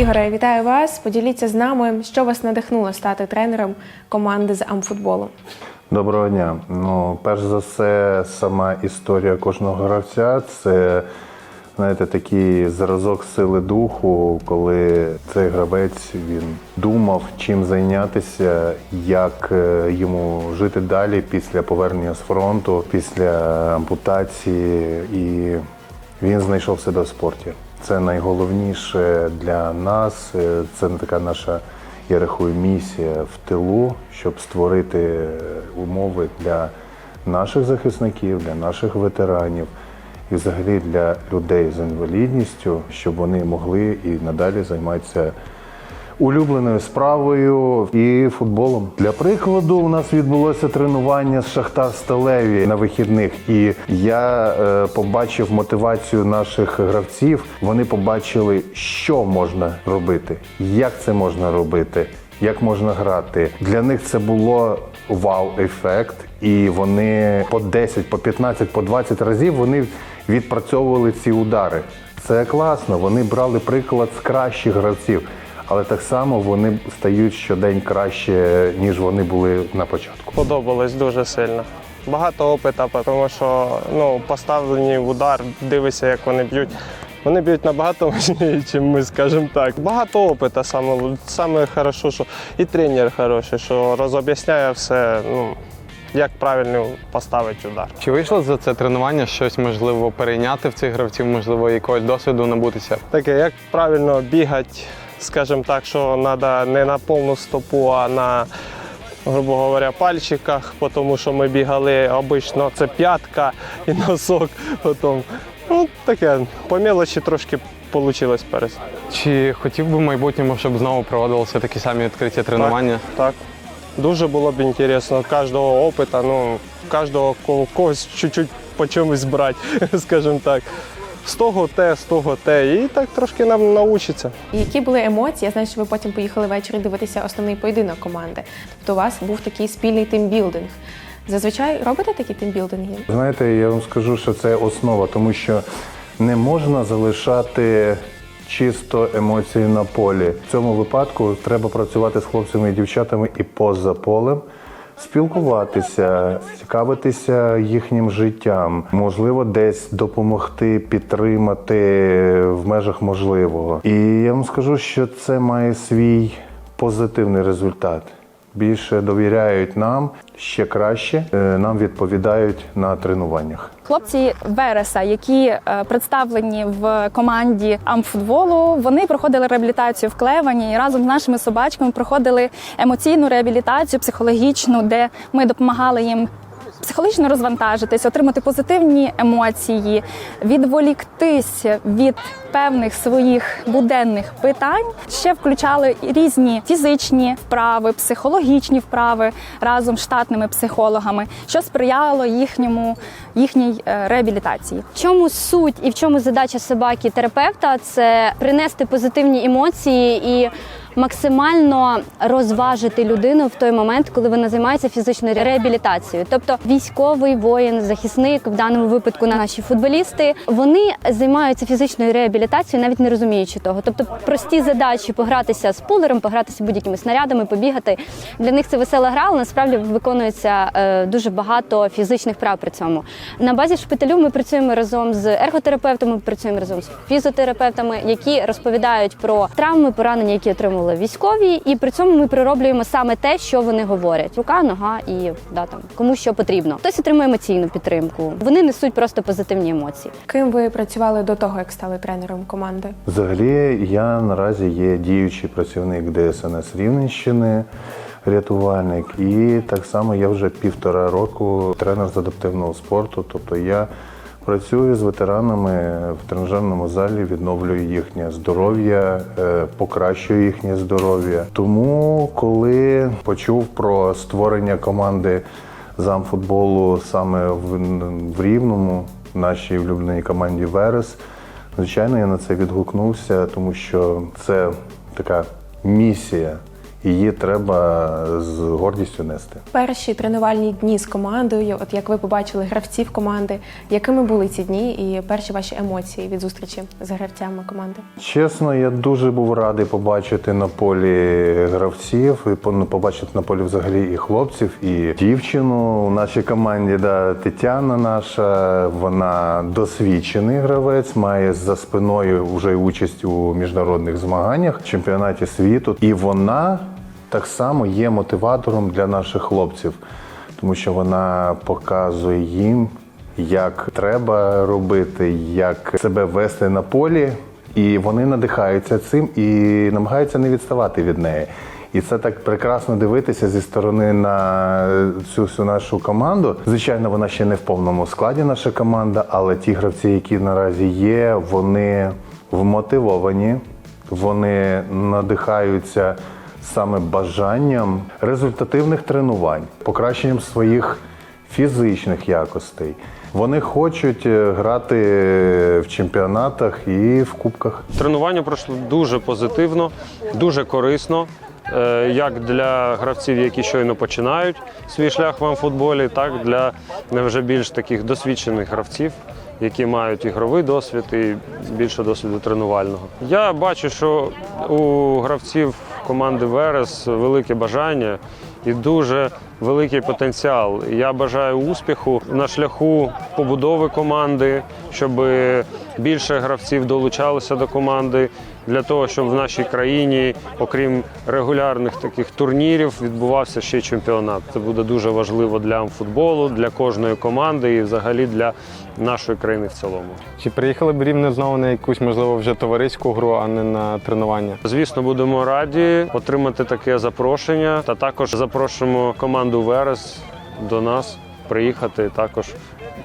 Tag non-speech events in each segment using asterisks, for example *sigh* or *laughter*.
Ігоре, вітаю вас. Поділіться з нами, що вас надихнуло стати тренером команди з амфутболу. Доброго дня. Ну, перш за все, сама історія кожного гравця це знаєте, такий зразок сили духу, коли цей гравець він думав, чим зайнятися, як е, йому жити далі після повернення з фронту, після ампутації, і він знайшов себе в спорті. Це найголовніше для нас. е, Це така наша я рахую, місія в тилу, щоб створити е, умови для наших захисників, для наших ветеранів і взагалі для людей з інвалідністю, щоб вони могли і надалі займатися улюбленою справою і футболом. Для прикладу, у нас відбулося тренування з Шахтар Сталеві на вихідних, і я е, побачив мотивацію наших гравців. Вони побачили, що можна робити, як це можна робити. Як можна грати для них це було вау-ефект, і вони по 10, по 15, по 20 разів вони відпрацьовували ці удари. Це класно. Вони брали приклад з кращих гравців але так само вони стають щодень краще, ніж вони були на початку. Подобалось дуже сильно. Багато опиту, тому що ну, поставлені в удар, дивишся, як вони б'ють. Вони б'ють набагато *laughs* мощніше, ніж ми, скажімо так. Багато опиту саме, саме хорошо, що і тренер хороший, що розоб'ясняє все, ну, як правильно поставити удар. Чи вийшло за це тренування щось можливо перейняти в цих гравців, можливо, якогось досвіду набутися? Таке, як правильно бігати, скажімо так, що треба не на повну стопу, а на, грубо говоря, пальчиках, тому що ми бігали обично це п'ятка і носок. Потім, ну, таке, по мелочі трошки вийшло перес. Чи хотів би в майбутньому, щоб знову проводилися такі самі відкриті тренування? Так. Дуже було б інтересно кожного опиту, ну, кожного когось чуть-чуть по чомусь брати, *laughs* скажімо так. З того те, з того те. І так трошки нам научиться. І які були емоції? Я знаю, що ви потім поїхали ввечері дивитися основний поєдинок команди. Тобто у вас був такий спільний тимбілдинг. Зазвичай робите такі тимбілдинги? Знаєте, я вам скажу, що це основа, тому що не можна залишати чисто емоції на полі. В цьому випадку треба працювати з хлопцями і дівчатами і поза полем. Спілкуватися, цікавитися їхнім життям, можливо, десь допомогти, підтримати в межах можливого. І я вам скажу, що це має свій позитивний результат. Більше довіряють нам ще краще, е, нам відповідають на тренуваннях. Хлопці Вереса, які е, представлені в команді амфутболу, вони проходили реабілітацію в Клевані і разом з нашими собачками проходили емоційну реабілітацію, психологічну, де ми допомагали їм. Психологічно розвантажитись, отримати позитивні емоції, відволіктись від певних своїх буденних питань. Ще включали різні фізичні вправи, психологічні вправи разом з штатними психологами, що сприяло їхньому їхній е, реабілітації. В чому суть і в чому задача собаки терапевта це принести позитивні емоції і максимально розважити людину в той момент, коли вона займається фізичною реабілітацією. Тобто військовий воїн, захисник, в даному випадку наші футболісти, вони займаються фізичною реабілітацією, навіть не розуміючи того. Тобто прості задачі погратися з пулером, погратися будь-якими снарядами, побігати. Для них це весела гра, але насправді виконується е, дуже багато фізичних прав при цьому. На базі шпиталю ми працюємо разом з ерготерапевтами, працюємо разом з фізіотерапевтами, які розповідають про травми, поранення, які отримували військові, і при цьому ми прироблюємо саме те, що вони говорять: рука, нога і да там кому що потрібно. Хтось отримує емоційну підтримку. Вони несуть просто позитивні емоції. Ким ви працювали до того, як стали тренером команди? Взагалі, я наразі є діючий працівник ДСНС Рівненщини, рятувальник, і так само я вже півтора року тренер з адаптивного спорту. Тобто я працюю з ветеранами в тренажерному залі, відновлюю їхнє здоров'я, е, покращую їхнє здоров'я. Тому, коли почув про створення команди замфутболу саме в, Рівному, нашій улюбленій команді Верес. Звичайно, я на це відгукнувся, тому що це така місія. Її треба з гордістю нести. Перші тренувальні дні з командою, от як ви побачили гравців команди, якими були ці дні і перші ваші емоції від зустрічі з гравцями команди? Чесно, я дуже був радий побачити на полі гравців і пон- побачити на полі взагалі і хлопців, і дівчину у нашій команді. Да, Тетяна наша, вона досвідчений гравець, має за спиною вже участь у міжнародних змаганнях, чемпіонаті світу. І вона так само є мотиватором для наших хлопців, тому що вона показує їм, як треба робити, як себе вести на полі. І вони надихаються цим і намагаються не відставати від неї. І це так прекрасно дивитися зі сторони на цю всю нашу команду. Звичайно, вона ще не в повному складі, наша команда, але ті гравці, які наразі є, вони вмотивовані, вони надихаються саме бажанням результативних тренувань, покращенням своїх фізичних якостей. Вони хочуть е, грати в чемпіонатах і в кубках. Тренування пройшло дуже позитивно, дуже корисно. е, Як для гравців, які щойно починають свій шлях в амфутболі, так і для вже більш таких досвідчених гравців, які мають ігровий досвід і більше досвіду тренувального. Я бачу, що у гравців команди Верес велике бажання і дуже великий потенціал. Я бажаю успіху на шляху побудови команди, щоб більше гравців долучалися до команди для того, щоб в нашій країні, окрім регулярних таких турнірів, відбувався ще й чемпіонат. Це буде дуже важливо для футболу, для кожної команди і взагалі для нашої країни в цілому. Чи приїхали б рівне знову на якусь, можливо, вже товариську гру, а не на тренування? Звісно, будемо раді отримати таке запрошення, та також запрошуємо команду Верес до нас приїхати також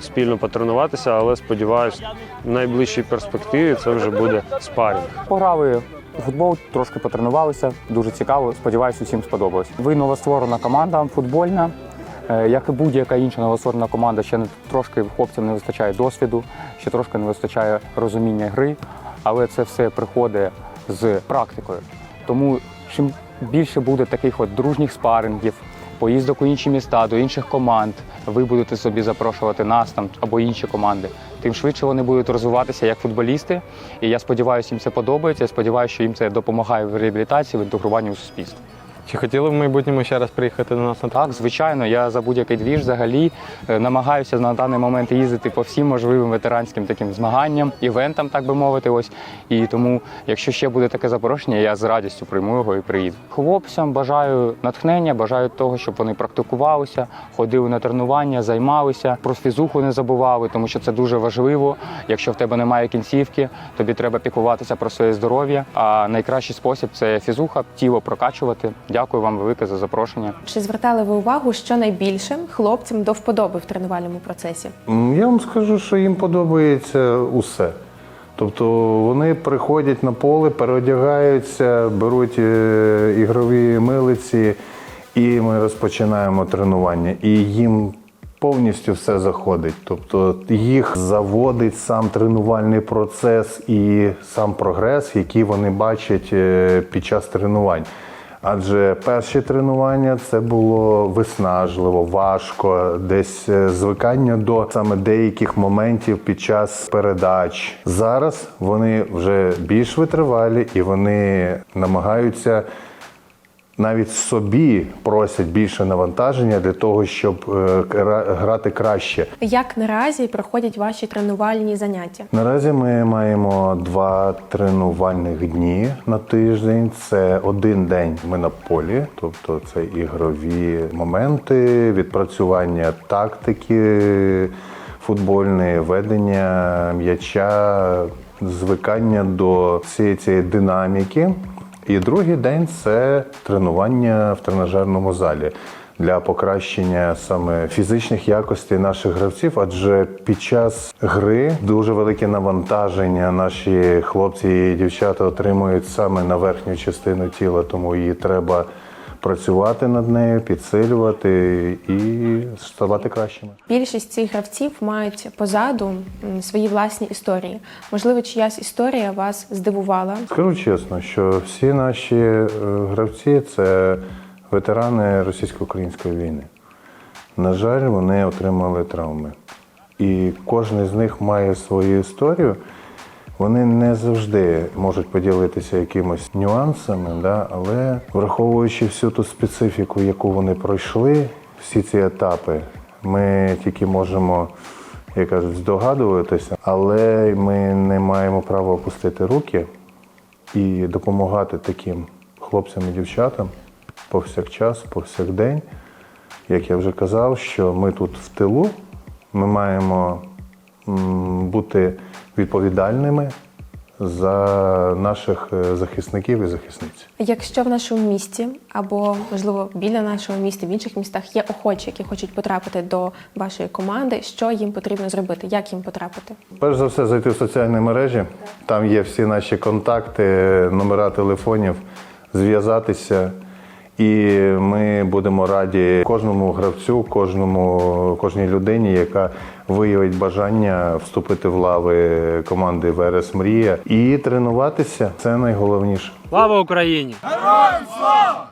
спільно потренуватися, але сподіваюсь, в найближчій перспективі це вже буде спарінг. Пограли у футбол, трошки потренувалися. Дуже цікаво. Сподіваюся, усім сподобалось. Ви новостворена команда футбольна. Е, Як і будь-яка інша новостворена команда, ще трошки хлопцям не вистачає досвіду, ще трошки не вистачає розуміння гри, але це все приходить з практикою. Тому чим більше буде таких от дружніх спарингів, поїздок у інші міста, до інших команд, ви будете собі запрошувати нас там або інші команди, тим швидше вони будуть розвиватися як футболісти. І я сподіваюся, їм це подобається. Я сподіваюся, що їм це допомагає в реабілітації, в інтегруванні у суспільство. Чи хотіли в майбутньому ще раз приїхати до нас на Так, звичайно, я за будь-який двіж взагалі е, намагаюся на даний момент їздити по всім можливим ветеранським таким змаганням, івентам, так би мовити. Ось і тому, якщо ще буде таке запрошення, я з радістю прийму його і приїду. Хлопцям бажаю натхнення, бажаю того, щоб вони практикувалися, ходили на тренування, займалися, про фізуху не забували, тому що це дуже важливо. Якщо в тебе немає кінцівки, тобі треба піклуватися про своє здоров'я. А найкращий спосіб це фізуха, тіло прокачувати. Дякую вам велике за запрошення. Чи звертали ви увагу, що найбільше хлопцям до вподоби в тренувальному процесі? Я вам скажу, що їм подобається усе. Тобто вони приходять на поле, переодягаються, беруть е, ігрові милиці, і ми розпочинаємо тренування. І їм повністю все заходить. Тобто їх заводить сам тренувальний процес і сам прогрес, який вони бачать е, під час тренувань. Адже перші тренування це було виснажливо, важко, десь е, звикання до саме деяких моментів під час передач. Зараз вони вже більш витривалі і вони намагаються навіть собі просять більше навантаження для того, щоб е, грати краще. Як наразі проходять ваші тренувальні заняття? Наразі ми маємо два тренувальних дні на тиждень. Це один день ми на полі, тобто це ігрові моменти, відпрацювання тактики футбольної, ведення м'яча, звикання до всієї цієї динаміки. І другий день це тренування в тренажерному залі для покращення саме фізичних якостей наших гравців, адже під час гри дуже велике навантаження. Наші хлопці і дівчата отримують саме на верхню частину тіла, тому її треба працювати над нею, підсилювати і ставати кращими. Більшість цих гравців мають позаду свої власні історії. Можливо, чиясь історія вас здивувала. Скажу чесно, що всі наші е, гравці це ветерани російсько-української війни. На жаль, вони отримали травми. І кожен з них має свою історію. Вони не завжди можуть поділитися якимось нюансами, да? але враховуючи всю ту специфіку, яку вони пройшли, всі ці етапи, ми тільки можемо, як кажуть, здогадуватися, але ми не маємо права опустити руки і допомагати таким хлопцям і дівчатам повсякчас, повсякдень. Як я вже казав, що ми тут в тилу, ми маємо бути відповідальними за наших е, захисників і захисниць. Якщо в нашому місті або можливо біля нашого міста в інших містах є охочі, які хочуть потрапити до вашої команди, що їм потрібно зробити? Як їм потрапити? Перш за все, зайти в соціальні мережі. Там є всі наші контакти, номера телефонів, зв'язатися. І ми будемо раді кожному гравцю, кожному, кожній людині, яка виявить бажання вступити в лави команди ВРС Мрія і тренуватися. Це найголовніше. Слава Україні! Героям